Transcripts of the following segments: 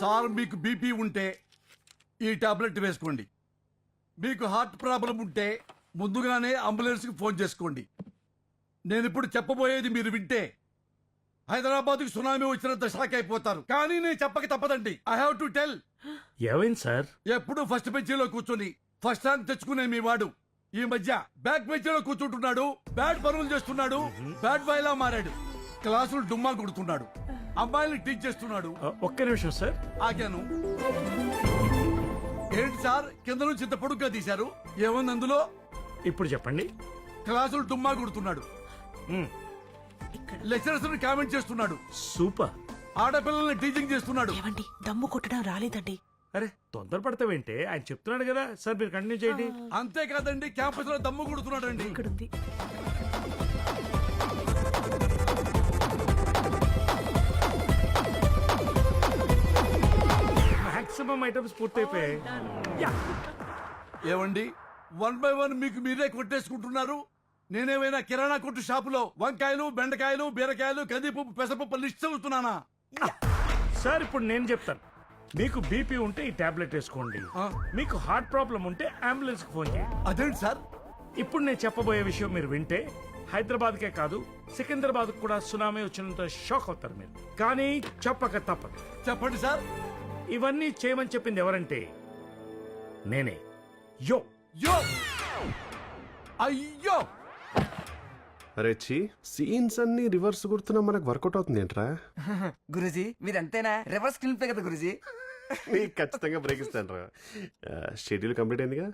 Sir మీకు BP ఉంటే ఈ టాబ్లెట్ వేసుకోండి. మీకు హార్ట్ ప్రాబ్లం ఉంటే ముందుగానే అంబులెన్స్కి ఫోన్ చేసుకోండి. నేను ఇప్పుడు చెప్పబోయేది మీరు వింటే హైదరాబాద్కి సునామీ వచ్చినంత షాక్ అయిపోతారు. కానీ నేను చెప్పక తప్పదండి. ఐ హావ్ టు టెల్ ఏమైంది సార్? ఎప్పుడు ఫస్ట్ బెంచీలో కూర్చొని ఫస్ట్ ర్యాంక్ తెచ్చుకునే మీ వాడు. ఈ మధ్య బ్యాక్ బెంచీలో కూర్చుంటున్నాడు బ్యాడ్ పనులు చేస్తున్నాడు బ్యాడ్ బాయ్ లా మారాడు. క్లాసులు డుమ్మా కొడుతున్నాడు. అమ్మాయిల్ని టీచ్ చేస్తున్నాడు. ఒక్క నిమిషం సార్. ఆగాను. ఏంటి సార్? కింద నుంచి ఇంత పొడుగ్గా తీశారు? ఏముంది అందులో? ఇప్పుడు చెప్పండి. క్లాసులు డుమ్మా కొడుతున్నాడు. లెక్చరర్స్ కామెంట్ చేస్తున్నాడు. సూపర్. ఆడపిల్లల్ని టీచింగ్ చేస్తున్నాడు. దమ్ము కొట్టడం రాలేదండి. అరే. తొందరపడతావేంటే? ఆయన చెప్తున్నాడు కదా. సార్ మీరు కంటిన్యూ చేయండి. అంతేకాదండి క్యాంపస్లో దమ్ము కొడుతున్నాడు అండి ఇక్కడుంది. మాక్సిమం ఐటమ్స్ పూర్తయిపోయాయి యా. ఏమండి? వన్ బై వన్ మీకు మీరే కొట్టేసుకుంటున్నారు. నేనేమైనా కిరాణా కొట్టు షాపులో వంకాయలు బెండకాయలు బీరకాయలు కందిపప్పు పెసరపప్పు లిస్ట్ చదువుతున్నానా? సార్ ఇప్పుడు నేను చెప్తాను. మీకు బీపీ ఉంటే ఈ టాబ్లెట్ వేసుకోండి. మీకు హార్ట్ ప్రాబ్లం ఉంటే అంబులెన్స్ ఫోన్ చేయండి. అదేంటి సార్? ఇప్పుడు నేను చెప్పబోయే విషయం మీరు వింటే హైదరాబాద్కే కాదు సికింద్రాబాద్ కూడా సునామీ వచ్చినంత షాక్ అవుతారు మీరు. కానీ చెప్పక తప్పదు. చెప్పండి సార్. ఇవన్నీ చేయమని చెప్పింది ఎవరంటే నేనే. యో. యో. అయ్యో. అరే చి సీన్స్ అన్ని రివర్స్ కొడుతున్నా మనకు వర్కౌట్ అవుతుంది ఏంట్రా? గురుజీ మీరంతేనా? రివర్స్ క్లిన్ పే కదా గురుజీ. నీకు ఖచ్చితంగా బ్రేక్ ఇస్తాను రా షెడ్యూల్ కంప్లీట్ అయిందిగా?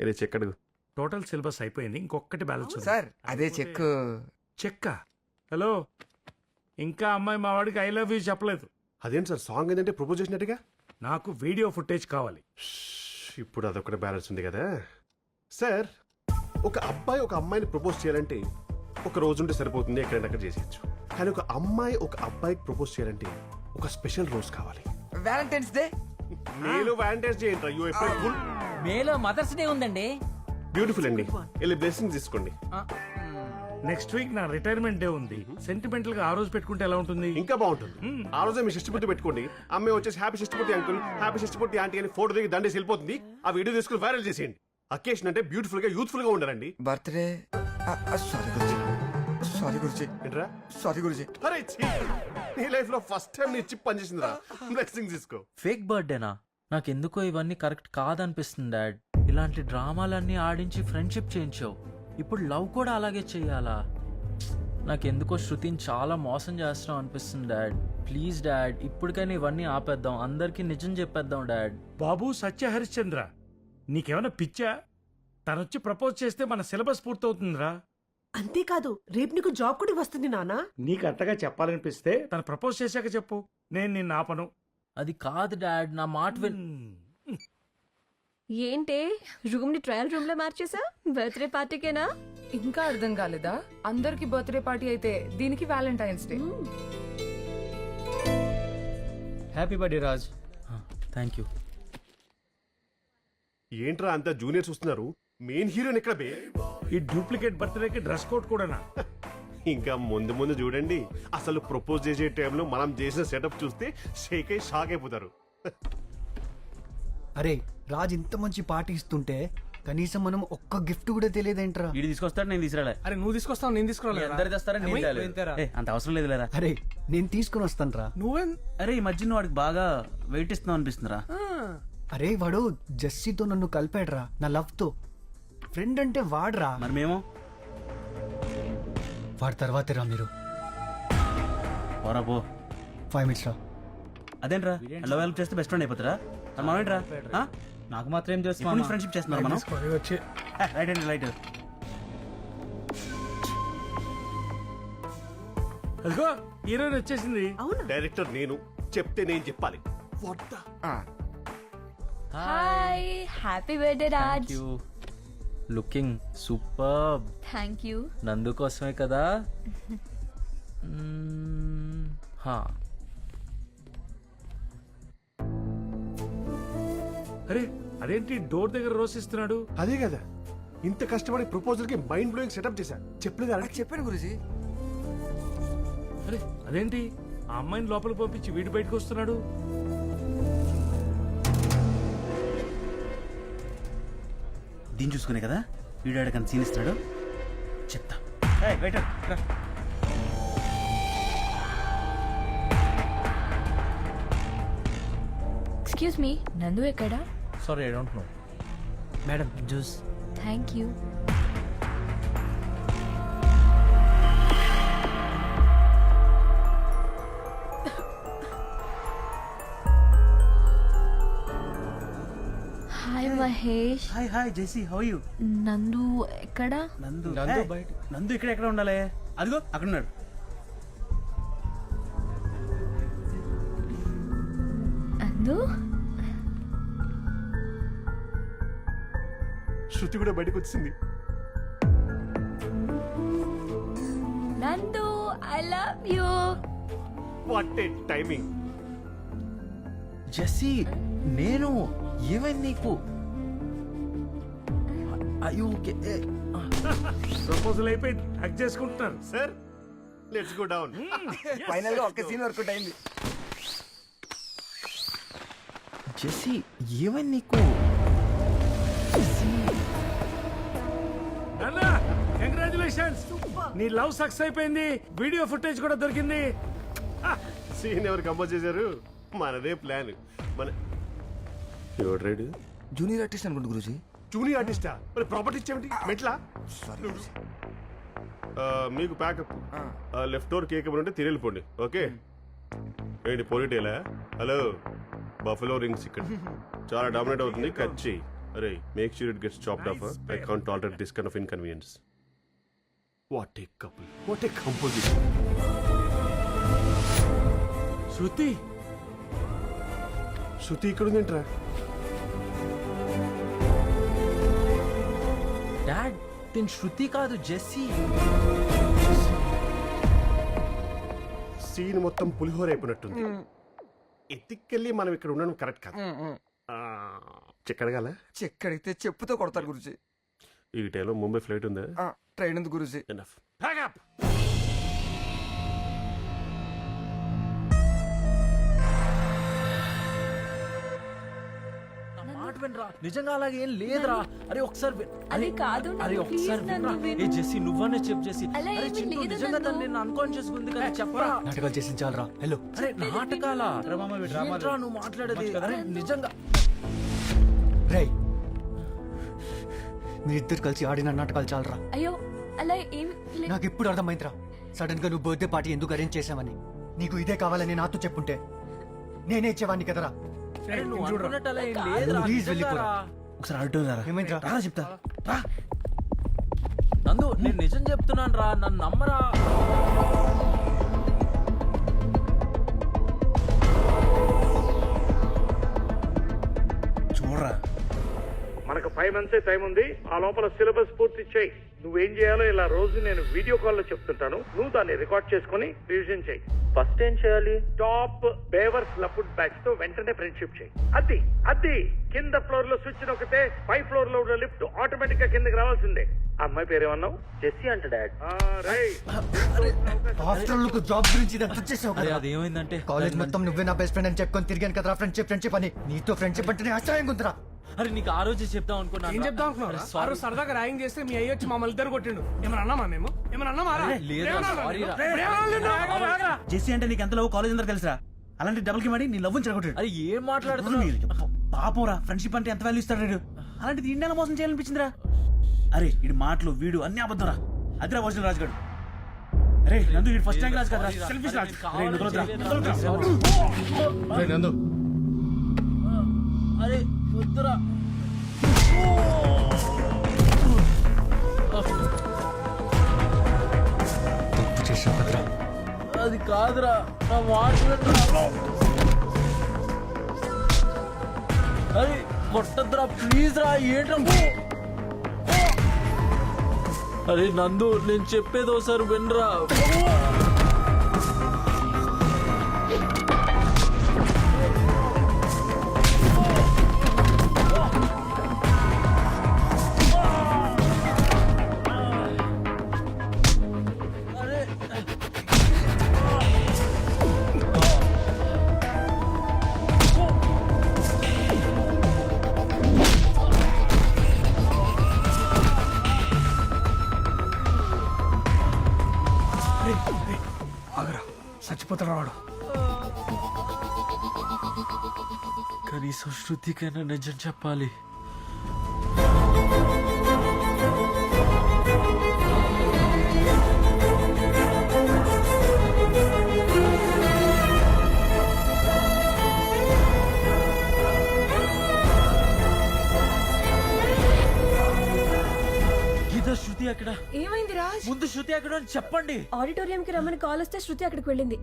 ఇది చెక్ అడుగు. టోటల్ సిలబస్ అయిపోయింది ఇంకొకటి బ్యాలెన్స్ ఉంది. సార్ అదే చెక్ చెక్క. హలో? ఇంకా అమ్మాయి మా వాడికి ఐ లవ్ యూ చెప్పలేదు. అదేంటి సార్ సాంగ్ ఏంటంటే ప్రపోజ్ చేసినట్టుగా? నాకు వీడియో ఫుటేజ్ కావాలి. ఇప్పుడు అదొకటి బ్యాలెన్స్ ఉంది కదా. సార్ ఒక అబ్బాయి ఒక అమ్మాయిని ప్రపోజ్ చేయాలంటే ఒక రోజు ఉంటే సరిపోతుంది ఎక్కడైనా అక్కడ చేసేయచ్చు. కానీ ఒక అమ్మాయి ఒక అబ్బాయికి ప్రపోజ్ చేయాలంటే ఒక స్పెషల్ రోజు కావాలి. వ్యాలంటైన్స్ డే నేను వ్యాంటేజ్ చేయండి అయ్యో ఎప్పుడు మేలో మదర్స్ డే ఉందండి. బ్యూటిఫుల్ అండి. వెళ్ళి బ్లెస్సింగ్ తీసుకోండి. నెక్స్ట్ వీక్ నా రిటైర్మెంట్ డే ఉంది. సెంటిమెంటల్గా ఆ రోజు పెట్టుకుంటే ఎలా ఉంటుంది? ఇంకా బాగుంటుంది. ఆ రోజే మీ షష్టిపూర్తి పెట్టుకోండి. అమ్మాయి వచ్చేసి happy Shashtipurti uncle happy Shashtipurti aunty అని ఫోటో దిగి దండేసి వెళ్ళిపోతుంది. ఆ వీడియో తీసుకుని వైరల్ చేసేయండి. అకేషన్ అంటే బ్యూటిఫుల్గా యూత్ఫుల్గా ఉండాలండి. Birthday sorry guruji. Sorry guruji. ఏంట్రా? సారీ గురుజీ. అరే! నీ లైఫ్లో ఫస్ట్ టైం నీ చిప్ పనిచేసిందిరా. బ్లెస్సింగ్ తీసుకో. ఫేక్ బర్త్డేనా నాకెందుకో ఇవన్నీ కరెక్ట్ కాదనిపిస్తుంది డాడ్. ఇలాంటి డ్రామాలన్నీ ఆడించి ఫ్రెండ్షిప్ చేయించావు. ఇప్పుడు లవ్ కూడా అలాగే చెయ్యాలా నాకెందుకో శృతిని చాలా మోసం చేస్తున్నావు అనిపిస్తుంది డాడ్. Please dad. ఇప్పటికైనా ఇవన్నీ ఆపేద్దాం. అందరికీ నిజం చెప్పేద్దాం డాడ్. బాబు సత్య హరిశ్చంద్ర నీకేమైనా పిచ్చా? తనొచ్చి ప్రపోజ్ చేస్తే మన సిలబస్ పూర్తవుతుందిరా. అంతేకాదు రేపు నీకు జాబ్ కూడా వస్తుంది నానా. నీకు అట్టగా చెప్పాలనిపిస్తే తను ప్రపోజ్ చేశాక చెప్పు. నేను నిన్ను ఆపను. అది కాదు డాడ్. నా మాట విన్ ఏంటే? రూమ్ని ట్రయల్ రూమ్లో మార్చేసా? బర్త్డే పార్టీకేనా? ఇంకా అర్థం కాలేదా? అందరికి బర్త్డే పార్టీ అయితే దీనికి valentine's day. Happy birthday Raj. Thank you. ఏంట్రా అంత జూనియర్స్ వస్తున్నారు? మెయిన్ హీరోయిన్ ఇక్కడ బే? ఈ డూప్లికేట్ బర్త్డేకి డ్రెస్ కోడ్ కూడానా? ఇంకా ముందు ముందు చూడండి. అసలు ప్రపోజ్ చేసే టైంలో మనం చేసిన సెటప్ చూస్తే షేక్ అయి షాక్ అయిపోతారు. అరే రాజ్ ఇంత మంచి పార్టీ ఇస్తుంటే కనీసం మనం ఒక్క గిఫ్ట్ కూడా తెలియదేంట్రా? వీడు తీసుకొస్తాడు నేను తీసుకురాలే. అరే నువ్వు తీసుకొస్తావు నేను అందరు తెస్తారని నేను. ఏ, అంత అవసరం లేదు లేరా? అరే నేను తీసుకుని వస్తానురా. నువ్వేం? అరే ఈ మధ్య నువ్వు వాడికి బాగా వెయిట్ ఇస్తున్నావు అనిపిస్తుందిరా. అరే వాడు జెస్సీతో నన్ను కలిపాడురా నా లవ్తో ఫ్రెండ్ అంటే వాడ్రా. మరి మేము? వాడి తర్వాతే రా మీరు. పోరా పో. ఫైవ్ మినిట్స్ రా. అదేంట్రా? లవ్ హెల్ప్ చేస్తే బెస్ట్ ఫ్రెండ్ అయిపోతారా? మరి మనం ఏంట్రా ఆ? నాకు మాత్రం ఏం నుంచి ఫ్రెండ్షిప్ చేస్తున్నారు మనం? వచ్చి. రైట్ అండి రైట్ అదిగో హీరోయిన్ వచ్చేసింది. డైరెక్టర్ నేను చెప్తే నేను చెప్పాలి. Hi happy birthday Raj looking super thank you Nandu కోసమే కదా? హా అరే అదేంటి డోర్ దగ్గర రోస్ ఇస్తున్నాడు అదే కదా. ఇంత కష్టపడి ప్రపోజల్కి మైండ్ బ్లోయింగ్ సెటప్ చేశాను చెప్పలేదు అలా చెప్పాడు గురుజీ. అరే అదేంటి? ఆ అమ్మాయిని లోపలికి పంపించి వీడి బయటకు వస్తున్నాడు? దీన్ని చూసుకునే కదా? వీడు ఆడకని సీన్ ఇస్తున్నాడు చెప్తా. ఎక్స్క్యూజ్ మీ నందు ఎక్కడా? Sorry I don't know madam juice thank you hi Mahesh hi hi Jessie how you Nandu ఎక్కడా? నందు నందు బయట. నందు ఇక్కడ ఎక్కడ ఉండాలి? అదిగో అక్కడ ఉన్నాడు శృతి కూడా బయటకు వచ్చింది. Nandu I love you what a timing Jessie నేను ఏమైంది నీకు? అయ్యో ఓకే ప్రపోజల్ అయిపోయింది. హక్ చేసుకుంటున్నారు. సార్ లెట్స్ గో డౌన్ ఫైనల్గా ఒక్క సీన్ వర్కౌట్ అయింది. జెస్సీ ఏమైంది నీకు? అన్నా కంగ్రాచులేషన్స్ నీ లవ్ సక్సెస్ అయిపోయింది. వీడియో ఫుటేజ్ కూడా దొరికింది. సీన్ ఎవరు కంపోజ్ చేశారు? మనదే ప్లాన్ మన ఎవడు రైడ్ జూనియర్ ఆర్టిస్ట్ అనుకుంటు గురుజీ. జూనియర్ ఆర్టిస్టా? మరి ప్రాపర్టీ ఇచ్చేమిటి? మెట్లా? మీకు ప్యాకప్ లెఫ్ట్ డోర్ కేక్ ఉంటే తిరిగి వెళ్ళిపోండి ఓకే ఏంటి పోలీటేలా? హలో బఫలో రింగ్స్ ఇక్కడ. చాలా డామినేట్ అవుతుంది కట్ చేయి. అరే make sure it gets chopped off I can't tolerate this kind of inconvenience what a couple what a composition Shruti Shruti ఇక్కడ ఉందేంట్రా డాడ్ తిన్ శృతి కాదు జెస్సీ సీన్ మొత్తం పులిహోర అయిపోయినట్టుంది. ఎత్తికెళ్ళి మనం ఇక్కడ ఉండడం కరెక్ట్ కాదు. ఆ, చెక్కడగాల? చెక్ అడిగితే చెప్పుతో కొడతారు గురుజీ. ఈ టైంలో ముంబై ఫ్లైట్ ఉందా? ట్రైన్ ఉంది గురుజీ. ఎనఫ్ ప్యాకప్ నా మాట వినరా? నిజంగా అలాగే ఏం లేదురా. అరే ఒకసారి విన్- అది అరే, కాదు అరే ఒకసారి please వినరా? నన్ను విను. ఏ జెస్సీ నువ్వనే చెప్పు జెస్సీ. అలా అరే ఏమీ చింటూ లేదు నిజంగా నన్ను. తను నేను అన్కాన్షియస్ ఉంది కదా చెప్పరా? నాటకాలు చేసి చాలరా హలో అరే నాటకాలా? నువ్వు మాట్లాడేది? అరే నిజంగా రేయ్ మీరిద్దరు కలిసి ఆడిన నాటకాలు చాలరా. అయ్యో అలా ఏం నాకు ఇప్పుడు అర్థమైందిరా. సడన్గా నువ్వు బర్త్డే పార్టీ ఎందుకు అరేంజ్ చేసావని నీకు ఇదే కావాలని నాతో చెప్పుంటే నేనే ఇచ్చేవాడిని కదరా. నిజంగా వెళ్ళిపోరా. రా. ఒకసారి అడ్డు రా. ఏమైందిరా? రా చెప్తా. రా. నందు నేను నిజం చెప్తున్నాను రా నన్ను నమ్మరా. చూడరా. మనకు ఫైవ్ మంత్స్ టైం ఉంది. ఆ లోపల సిలబస్ పూర్తి చేయి. నువ్వేం చేయాలో ఇలా రోజు నేను వీడియో కాల్లో చెప్తుంటాను. నువ్వు దాన్ని రికార్డ్ చేసుకుని రివిజన్ చేయి. ఫస్ట్ ఏం చేయాలి? టాప్ బేవర్స్ లఫుడ్ బ్యాచ్తో వెంటనే ఫ్రెండ్షిప్ చేయి. అది అది. కింద ఫ్లోర్లో స్విచ్ నొక్కితే పై ఫ్లోర్లో ఉన్న లిఫ్ట్ ఆటోమేటిక్గా కిందకి రావాల్సిందే. ఆ అమ్మాయి పేరేమన్నావు జెస్సీ అంట డాడ్. హాస్టల్ జాబ్ గురించి కదా? అది ఏమైందంటే? కాలేజ్ మొత్తం నువ్వే నా బెస్ట్ ఫ్రెండ్ అని చెప్పుకొని తిరిగాను కదరా ఫ్రెండ్షిప్ ఫ్రెండ్షిప్ అని. నీతో ఫ్రెండ్షిప్ అంటేనే అసహ్యంగా ఉందిరా. అరే నీకు ఆ రోజు చెప్తాం అనుకున్నాను ఏం రా. చెప్దాం అనుకున్నావు ఆ. రోజు సరదాగా ర్యాగింగ్ చేస్తే మీ అయ్యి వచ్చి మమ్మల్ని ఇద్దరు కొట్టిండు. ఏమన్నా అన్నామా మేము? ఏమన్నా అన్నామా? లేదు, sorry రా. జెస్సీ అంటే నీకు ఎంత లవ్? కాలేజ్ అందరూ తెలుసురా. అలాంటి డబుల్కి మరి నీ లవ్ చెడగొట్టాడు. అరే ఏం మాట్లాడుతున్నావు? పాపం రా ఫ్రెండ్షిప్ అంటే ఎంత వాల్యూ ఇస్తాడు వీడు? అలాంటిది ఇండియాలో మోసం చేయాలనిపించిందిరా అరే వీడి మాటలు వీడు అన్ని అబద్ధం రా. అదిరా వర్షం రాజుగాడు. అరే నందు వీడు ఫస్ట్ ర్యాంక్ రాజు కదా సెల్ఫీస్ రాజు. అరే నువ్వు వదలొద్దురా, వదలొద్దురా. రేయ్ నందు. వద్దురా అది కాదురా నా మాట్లాడరా అరే కొట్టద్దురా ప్లీజ్ రా ఏంట్రా అరే నందు నేను చెప్పేది ఒకసారి వినరా. కనీసం శృతికైనా నిజం చెప్పాలి. శృతి అక్కడ ఏమైంది రాజ్? ముందు శృతి అక్కడ చెప్పండి. ఆడిటోరియం కి రమ్మని కాల్ వస్తే శృతి అక్కడికి వెళ్ళింది.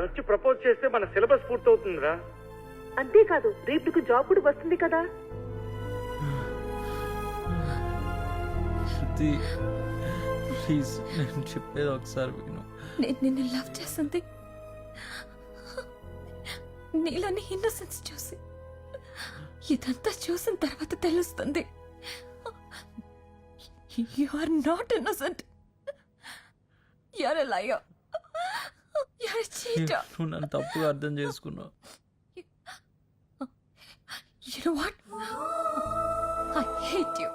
వచ్చి ప్రపోజ్ చేస్తే మన సిలబస్ పూర్తవుతుందిరా. అంతేకాదు రేపు నీకు జాబ్ కూడా వస్తుంది కదా. శృతి ప్లీజ్ నేను చెప్పేది ఒకసారి విను. నేను నిన్ను లవ్ చేస్తుంది. నీలోని ఇన్నోసెన్స్ చూసి. ఇదంతా చూసిన తర్వాత తెలుస్తుంది. You are not innocent you are a liar నువ్వు నన్ను తప్పుగా అర్థం చేసుకున్నావు You know what? I hate you.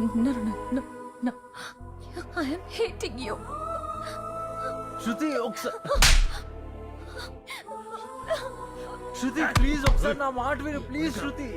No, no, no, no, no. I am hating you. శృతి ఒకసారి శృతి ప్లీజ్ ఒకసారి నా మాట విను ప్లీజ్ శృతి